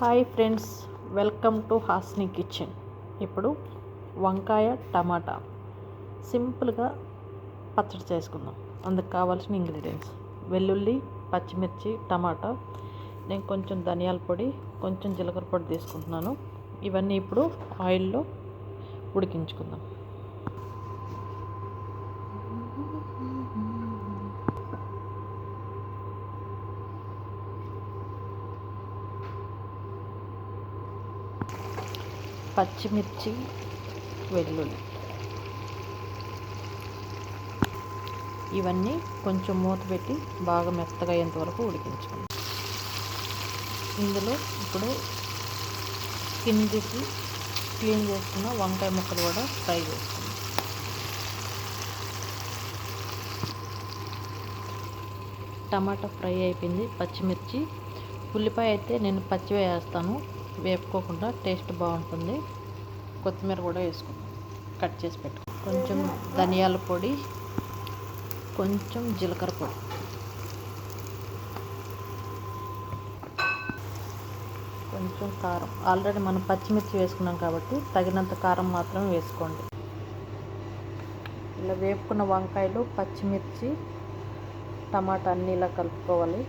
Hi friends welcome to Hasni kitchen. ఇప్పుడు వంకాయ టమాటా. సింపుల్గా పచ్చడి చేసుకుందాం. అందుకు కావాల్సిన ఇంగ్రీడియంట్స్. వెల్లుల్లి పచ్చిమిర్చి టమాటా. నేను కొంచెం ధనియాల పొడి కొంచెం జీలకర్ర పొడి తీసుకుంటున్నాను. ఇవన్నీ ఇప్పుడు ఆయిల్లో ఉడికించుకుందాం. పచ్చిమిర్చి వెల్లుల్లి. ఇవన్నీ కొంచెం మూత పెట్టి బాగా మెత్తగా అయ్యేంత వరకు ఉడికించుకోండి ఇందులో ఇప్పుడు స్కిన్ తీసి క్లీన్ చేసుకున్న వంకాయ ముక్కలు కూడా ఫ్రై చేసుకుందాం. టమాటా ఫ్రై అయిపోయింది పచ్చిమిర్చి. ఉల్లిపాయ అయితే నేను పచ్చి వేస్తాను. వేపుకోకుండా టేస్ట్ బాగుంటుంది. కొత్తిమీర కూడా వేసుకుందాం. కట్ చేసి పెట్టు. కొంచెం ధనియాల పొడి కొంచెం జీలకర్ర పొడి. కొంచెం కారం. ఆల్రెడీ మనం పచ్చిమిర్చి వేసుకున్నాం కాబట్టి తగినంత కారం మాత్రం వేసుకోండి. ఇలా వేపుకున్న వంకాయలు పచ్చిమిర్చి టమాటా అన్నీ ఇలా కలుపుకోవాలి.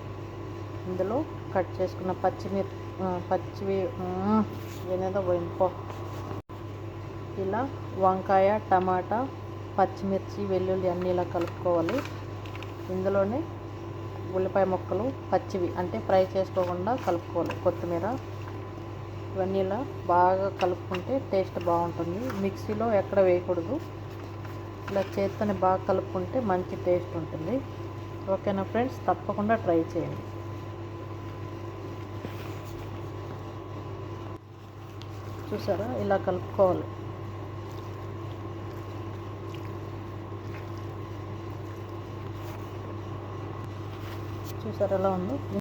ఇందులో కట్ చేసుకున్న పచ్చిమిర్చి పచ్చివి ఏనేదో పోయింది ఇలా వంకాయ టమాటా పచ్చిమిర్చి వెల్లుల్లి అన్నీ ఇలా కలుపుకోవాలి. ఇందులోనే ఉల్లిపాయ ముక్కలు పచ్చివి అంటే ఫ్రై చేసుకోకుండా కలుపుకోవాలి కొత్తిమీర. ఇవన్నీ ఇలా బాగా కలుపుకుంటే టేస్ట్ బాగుంటుంది. మిక్సీలో ఎక్కడ వేయకూడదు. ఇలా చేత్తోనే బాగా కలుపుకుంటే మంచి టేస్ట్ ఉంటుంది. ఓకేనా ఫ్రెండ్స్? తప్పకుండా ట్రై చేయండి. చూసారా? ఇలా కలుపుకోవాలి. చూసారా ఎలా ఉందో?